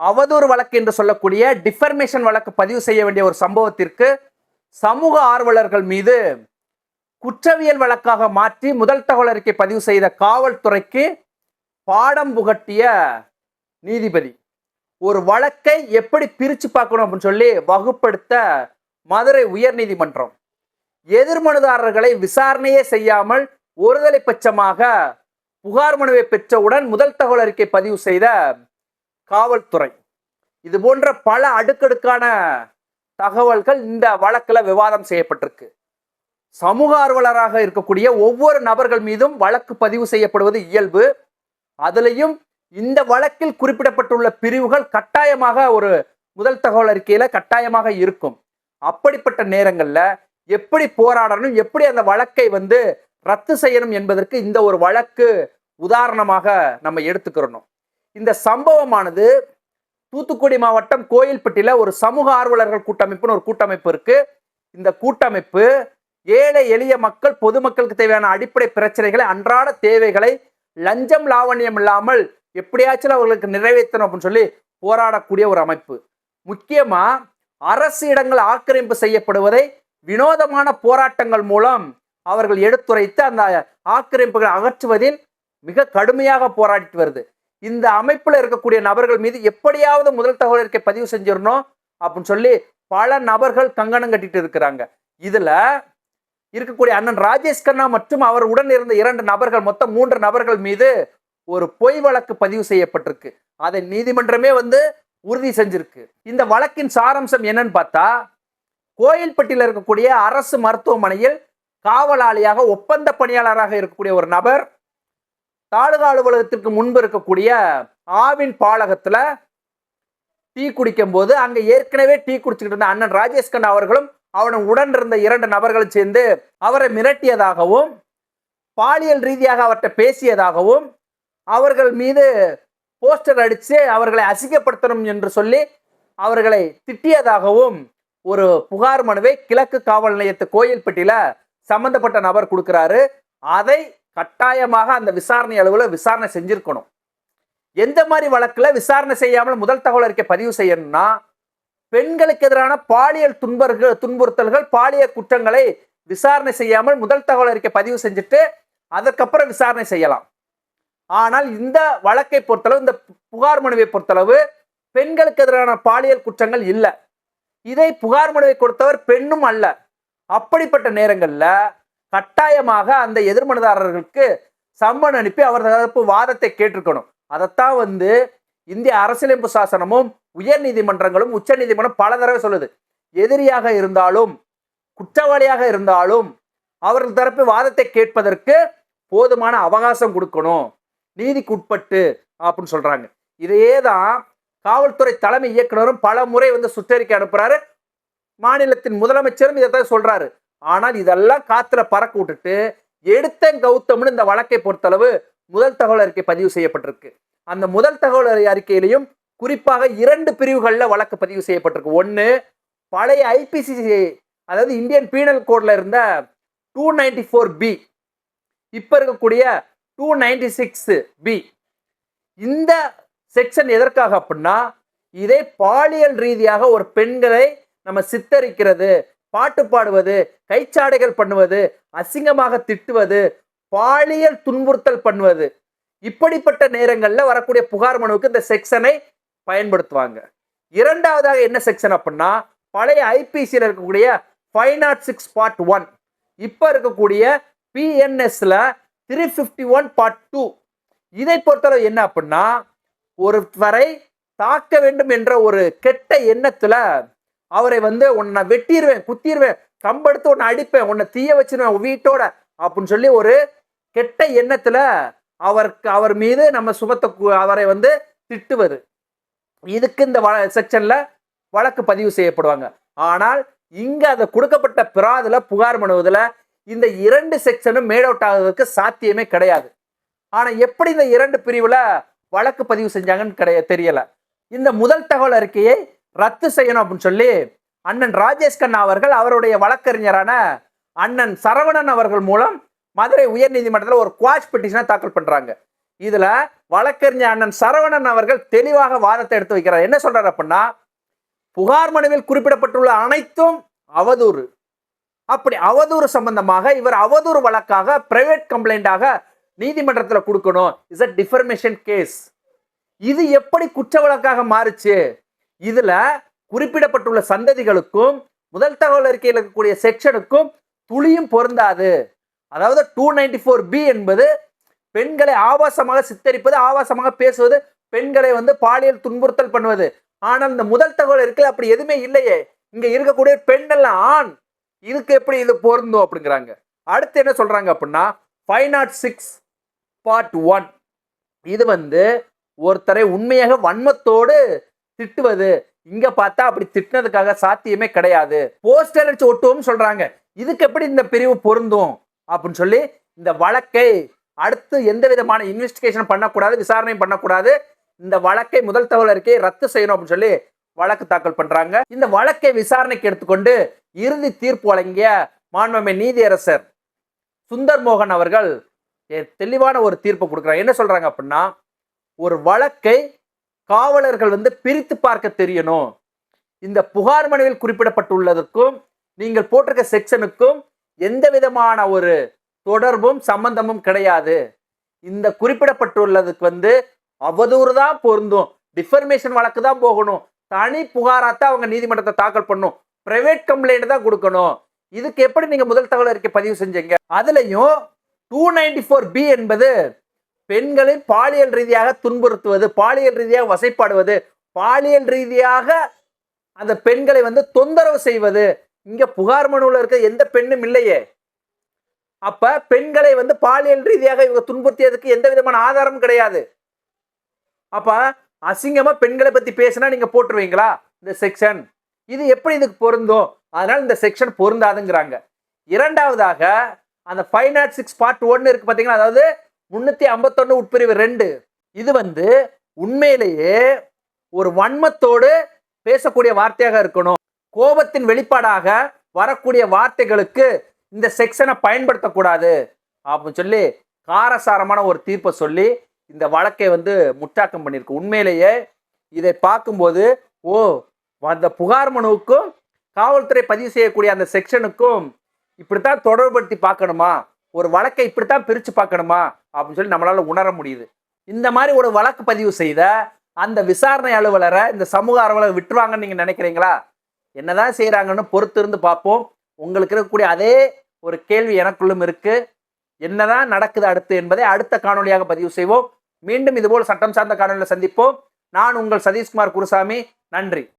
அவதூறு வழக்கு என்று சொல்லக்கூடிய டிஃபர்மேஷன் வழக்கு பதிவு செய்ய வேண்டிய ஒரு சம்பவத்திற்கு சமூக ஆர்வலர்கள் மீது குற்றவியல் வழக்காக மாற்றி முதல் தகவல் அறிக்கை பதிவு செய்த காவல்துறைக்கு பாடம் புகட்டிய நீதிபதி. ஒரு வழக்கை எப்படி பிரிச்சு பார்க்கணும் அப்படின்னு சொல்லி வகுப்படுத்த மதுரை உயர்நீதிமன்றம். எதிர்மனுதாரர்களை விசாரணையே செய்யாமல் ஒருதலை பட்சமாக புகார் மனுவை பெற்றவுடன் முதல் தகவல் அறிக்கை பதிவு செய்த காவல்துறை. இது போன்ற பல அடுக்கடுக்கான தகவல்கள் இந்த வழக்கில் விவாதம் செய்யப்பட்டிருக்கு. சமூக ஆர்வலராக இருக்கக்கூடிய ஒவ்வொரு நபர்கள் மீதும் வழக்கு பதிவு செய்யப்படுவது இயல்பு. அதுலேயும் இந்த வழக்கில் குறிப்பிடப்பட்டுள்ள பிரிவுகள் கட்டாயமாக ஒரு முதல் தகவல் அறிக்கையில் கட்டாயமாக இருக்கும். அப்படிப்பட்ட நேரங்களில் எப்படி போராடணும் எப்படி அந்த வழக்கை வந்து ரத்து செய்யணும் என்பதற்கு இந்த ஒரு வழக்கு உதாரணமாக நம்ம எடுத்துக்கிறணும். இந்த சம்பவமானது தூத்துக்குடி மாவட்டம் கோயில்பட்டியில் ஒரு சமூக ஆர்வலர்கள் கூட்டமைப்புன்னு ஒரு கூட்டமைப்பு இருக்கு. இந்த கூட்டமைப்பு ஏழை எளிய மக்கள் பொதுமக்களுக்கு தேவையான அடிப்படை பிரச்சனைகளை அன்றாட தேவைகளை லஞ்சம் லாவண்யம் இல்லாமல் எப்படியாச்சும் அவர்களுக்கு நிறைவேற்றணும் அப்படின்னு சொல்லி போராடக்கூடிய ஒரு அமைப்பு. முக்கியமாக அரசு இடங்கள் ஆக்கிரமிப்பு செய்யப்படுவதை வினோதமான போராட்டங்கள் மூலம் அவர்கள் எடுத்துரைத்து அந்த ஆக்கிரமிப்புகளை அகற்றுவதில் மிக கடுமையாக போராடிட்டு வருது. இந்த அமைப்பில் இருக்கக்கூடிய நபர்கள் மீது எப்படியாவது முதல் தகவல் இருக்கை பதிவு செஞ்சிடணும் அப்படின்னு சொல்லி பல நபர்கள் கங்கணம் கட்டிட்டு இருக்கிறாங்க. இதில் இருக்கக்கூடிய அண்ணன் ராஜேஷ் கண்ணா மற்றும் அவர் உடன் இருந்த இரண்டு நபர்கள் மொத்தம் மூன்று நபர்கள் மீது ஒரு பொய் வழக்கு பதிவு செய்யப்பட்டிருக்கு. அதை நீதிமன்றமே வந்து உறுதி செஞ்சிருக்கு. இந்த வழக்கின் சாராம்சம் என்னன்னு பார்த்தா கோயில்பட்டியில் இருக்கக்கூடிய அரசு மருத்துவமனையில் காவலாளியாக ஒப்பந்த பணியாளராக இருக்கக்கூடிய ஒரு நபர் தாலுகா அலுவலகத்திற்கு முன்பு இருக்கக்கூடிய ஆவின் பாலகத்தில் டீ குடிக்கும் போது அங்கே ஏற்கனவே டீ குடிச்சுக்கிட்டு இருந்த அண்ணன் ராஜேஷ்கண்ணா அவர்களும் அவனும் உடன் இருந்த இரண்டு நபர்களும் சேர்ந்து அவரை மிரட்டியதாகவும் பாலியல் ரீதியாக அவர்கிட்ட பேசியதாகவும் அவர்கள் மீது போஸ்டர் அடித்து அவர்களை அசிங்கப்படுத்தணும் என்று சொல்லி அவர்களை திட்டியதாகவும் ஒரு புகார் மனுவை கிழக்கு காவல் நிலையத்து கோயில்பட்டியில் சம்பந்தப்பட்ட நபர் கொடுக்கிறாரு. அதை கட்டாயமாக அந்த விசாரணை அளவில் விசாரணை செஞ்சுருக்கணும். எந்த மாதிரி வழக்கில் விசாரணை செய்யாமல் முதல் தகவல் அறிக்கை பதிவு செய்யணும்னா பெண்களுக்கு எதிரான பாலியல் துன்பர்கள் துன்புறுத்தல்கள் பாலியல் குற்றங்களை விசாரணை செய்யாமல் முதல் தகவல் அறிக்கை பதிவு செஞ்சுட்டு அதற்கப்புறம் விசாரணை செய்யலாம். ஆனால் இந்த வழக்கை பொறுத்தளவு இந்த புகார் மனுவை பொறுத்தளவு பெண்களுக்கு எதிரான பாலியல் குற்றங்கள் இல்லை. இதை புகார் மனுவை கொடுத்தவர் பெண்ணும் அல்ல. அப்படிப்பட்ட நேரங்களில் கட்டாயமாக அந்த எதிர்மனுதாரர்களுக்கு சம்மன் அனுப்பி அவர் தரப்பு வாதத்தை கேட்டிருக்கணும். அதைத்தான் வந்து இந்திய அரசியலமைப்பு சாசனமும் உயர் நீதிமன்றங்களும் உச்ச நீதிமன்றம் பல தடவை சொல்லுது. எதிரியாக இருந்தாலும் குற்றவாளியாக இருந்தாலும் அவர்கள் தரப்பு வாதத்தை கேட்பதற்கு போதுமான அவகாசம் கொடுக்கணும். நீதிக்கு உட்பட்டு அப்படின்னு சொல்றாங்க. இதையே தான் காவல்துறை தலைமை இயக்குனரும் பல முறை வந்து சுற்றறிக்கை அனுப்புறாரு. மாநிலத்தின் முதலமைச்சரும் இதை தான் சொல்றாரு. ஆனால் இதெல்லாம் காத்துல பறக்க விட்டுட்டு எடுத்த கௌதம்னு இந்த வழக்கை பொறுத்தளவு முதல் தகவல் அறிக்கை பதிவு செய்யப்பட்டிருக்கு. அந்த முதல் தகவல் அறிக்கையிலையும் குறிப்பாக இரண்டு பிரிவுகளில் வழக்கு பதிவு செய்யப்பட்டிருக்கு. ஒன்று பழைய ஐபிசி அதாவது இந்தியன் பீனல் கோட்ல இருந்த டூ நைன்டி ஃபோர் பி இப்போ இருக்கக்கூடிய டூ நைன்டி சிக்ஸ் பி இந்த செக்ஷன் எதற்காக அப்படின்னா இதே பாலியல் ரீதியாக ஒரு பெண்களை நம்ம சித்தரிக்கிறது பாட்டு பாடுவது கைச்சாடைகள் பண்ணுவது அசிங்கமாக திட்டுவது பாலியல் துன்புறுத்தல் பண்ணுவது. இப்படிப்பட்ட நேரங்களில் வரக்கூடிய புகார் மனுவுக்கு இந்த செக்ஷனை பயன்படுத்துவாங்க. இரண்டாவதாக என்ன செக்ஷன் அப்படின்னா பழைய ஐபிசியில் இருக்கக்கூடிய five nought six part one. இப்போ இருக்கக்கூடிய பிஎன்எஸ்ல three fifty one part two இதை பொறுத்தளவு என்ன அப்படின்னா ஒருவரை தாக்க வேண்டும் என்ற ஒரு கெட்ட எண்ணத்தில் அவரை வந்து உன்னை வெட்டிடுவேன் குத்திடுவேன் கம்பெடுத்து உன்னை அடிப்பேன் உன்னை தீய வச்சிருவேன் வீட்டோட அப்படின்னு சொல்லி ஒரு கெட்ட எண்ணத்துல அவருக்கு அவர் மீது நம்ம சுமத்த அவரை வந்து திட்டுவது. இதுக்கு இந்த வ செக்ஷன்ல வழக்கு பதிவு செய்யப்படுவாங்க. ஆனால் இங்க அந்த கொடுக்கப்பட்ட பிராதுல புகார் பண்ணுவதில் இந்த இரண்டு செக்ஷனும் மேட் அவுட் ஆகுறதுக்கு சாத்தியமே கிடையாது. ஆனால் எப்படி இந்த இரண்டு பிரிவில் வழக்கு பதிவு செஞ்சாங்கன்னு கிடையாது தெரியல. இந்த முதல் தகவல் அறிக்கையை ரத்து செய்யணும் அப்படின்னு சொல்லி அண்ணன் ராஜேஷ் கண்ணா அவர்கள் அவருடைய வழக்கறிஞரான அண்ணன் சரவணன் அவர்கள் மூலம் மதுரை உயர்நீதிமன்றத்தில் ஒரு குவாஷ் பெட்டிஷனை தாக்கல் பண்ணுறாங்க இதில் வழக்கறிஞர் அண்ணன் சரவணன் அவர்கள் தெளிவாக வாதத்தை எடுத்து வைக்கிறார். என்ன சொல்கிறார் அப்படின்னா புகார் மனுவில் குறிப்பிடப்பட்டுள்ள அனைத்தும் அவதூறு. அப்படி அவதூறு சம்பந்தமாக இவர் அவதூறு வழக்காக பிரைவேட் கம்ப்ளைண்டாக நீதிமன்றத்தில் கொடுக்கணும். இஸ் அ டிஃபர்மேஷன் கேஸ் இது எப்படி குற்ற வழக்காக மாறுச்சு? இதுல குறிப்பிடப்பட்டுள்ள சந்ததிகளுக்கும் முதல் தகவல் அறிக்கையில் இருக்கக்கூடிய செக்ஷனுக்கும் துளியும் பொருந்தாது. அதாவது டூ நைன்டி ஃபோர் பி என்பது பெண்களை ஆபாசமாக சித்தரிப்பது ஆபாசமாக பேசுவது பெண்களை வந்து பாலியல் துன்புறுத்தல் பண்ணுவது. ஆனால் இந்த முதல் தகவல் அறிக்கையில் அப்படி எதுவுமே இல்லையே. இங்க இருக்கக்கூடிய பெண்கள் ஆண். இதுக்கு எப்படி இது பொருந்தும் அப்படிங்கிறாங்க. அடுத்து என்ன சொல்றாங்க அப்படின்னா five nought six part one இது வந்து ஒருத்தரை உண்மையாக வன்மத்தோடு திட்டுவது. இங்க பார்த்தா அப்படி திட்டினதுக்காக சாத்தியமே கிடையாது. போஸ்டர் அடிச்சு ஒட்டுவோம் சொல்றாங்க. இதுக்கு எப்படி இந்த பிரிவு பொருந்தும்? அப்படின்னு சொல்லி இந்த வழக்கை அடுத்து எந்த விதமான இன்வெஸ்டிகேஷன் பண்ணக்கூடாது விசாரணையும் பண்ணக்கூடாது இந்த வழக்கை முதல் தகவல் அறிக்கையை ரத்து செய்யணும் அப்படின்னு சொல்லி வழக்கு தாக்கல் பண்றாங்க. இந்த வழக்கை விசாரணைக்கு எடுத்துக்கொண்டு இறுதி தீர்ப்பு வழங்கிய மாண்புமை நீதியரசர் சுந்தர் மோகன் அவர்கள் தெளிவான ஒரு தீர்ப்பு கொடுக்குறாங்க என்ன சொல்றாங்க அப்படின்னா ஒரு வழக்கை காவலர்கள் வந்து பிரித்து பார்க்க தெரியணும். இந்த புகார் மனுவில் குறிப்பிடப்பட்டுள்ளதற்கும் நீங்கள் போட்டிருக்க செக்ஷனுக்கும் எந்த விதமான ஒரு தொடர்பும் சம்பந்தமும் கிடையாது. இந்த குறிப்பிடப்பட்டுள்ளதுக்கு வந்து அவதூறு தான் பொருந்தும். டிஃபர்மேஷன் வழக்கு தான் போகணும். தனி புகாராத்தான் அவங்க நீதிமன்றத்தை தாக்கல் பண்ணும். பிரைவேட் கம்ப்ளைண்ட் தான் கொடுக்கணும். இதுக்கு எப்படி நீங்க முதல் தகவல் அறிக்கை பதிவு செஞ்சீங்க? அதுலயும் டூ நைன்டி ஃபோர் பி என்பது பெண்களை பாலியல் ரீதியாக துன்புறுத்துவது பாலியல் ரீதியாக வசைப்பாடுவது பாலியல் ரீதியாக அந்த பெண்களை வந்து தொந்தரவு செய்வது. இங்க புகார் மனுவில் இருக்க எந்த பெண்ணும் இல்லையே. அப்ப பெண்களை வந்து பாலியல் ரீதியாக இவங்க துன்புறுத்தியதுக்கு எந்த விதமான ஆதாரமும் கிடையாது. அப்ப அசிங்கமா பெண்களை பத்தி பேசினா நீங்க போட்டுருவீங்களா? இந்த செக்ஷன். இது எப்படி இதுக்கு பொருந்தும்? அதனால இந்த செக்ஷன் பொருந்தாதுங்கிறாங்க. இரண்டாவதாக அந்த ஃபைவ் நாட் சிக்ஸ் பார்ட் ஒன்னு இருக்கு பாத்தீங்களா? அதாவது முன்னூத்தி ஐம்பத்தொன்னு உட்பிரிவு ரெண்டு. இது வந்து உண்மையிலேயே ஒரு வன்மத்தோடு பேசக்கூடிய வார்த்தையாக இருக்கணும். கோபத்தின் வெளிப்பாடாக வரக்கூடிய வார்த்தைகளுக்கு இந்த செக்ஷனை பயன்படுத்தக்கூடாது அப்படின்னு சொல்லி காரசாரமான ஒரு தீர்ப்பை சொல்லி இந்த வழக்கை வந்து முட்டாக்கம் பண்ணியிருக்கு. உண்மையிலேயே இதை பார்க்கும்போது ஓ அந்த புகார் மனுவுக்கும் காவல்துறை பதிவு செய்யக்கூடிய அந்த செக்ஷனுக்கும் இப்படித்தான் தொடர்படுத்தி பார்க்கணுமா? ஒரு வழக்கை இப்படித்தான் பிரித்து பார்க்கணுமா? அப்படின்னு சொல்லி நம்மளால் உணர முடியுது. இந்த மாதிரி ஒரு வழக்கு பதிவு செய்த அந்த விசாரணை அலுவலரை இந்த சமூக அலுவலர் விட்டுருவாங்கன்னு நீங்கள் நினைக்கிறீங்களா? என்னதான் செய்கிறாங்கன்னு பொறுத்து இருந்து பார்ப்போம். உங்களுக்கு இருக்கக்கூடிய அதே ஒரு கேள்வி எனக்குள்ளும் இருக்குது என்னதான் நடக்குது அடுத்து என்பதை அடுத்த காணொளியாக பதிவு செய்வோம். மீண்டும் இதுபோல் சட்டம் சார்ந்த காணொலியில் சந்திப்போம். நான் உங்கள் சதீஷ்குமார் குருசாமி. நன்றி.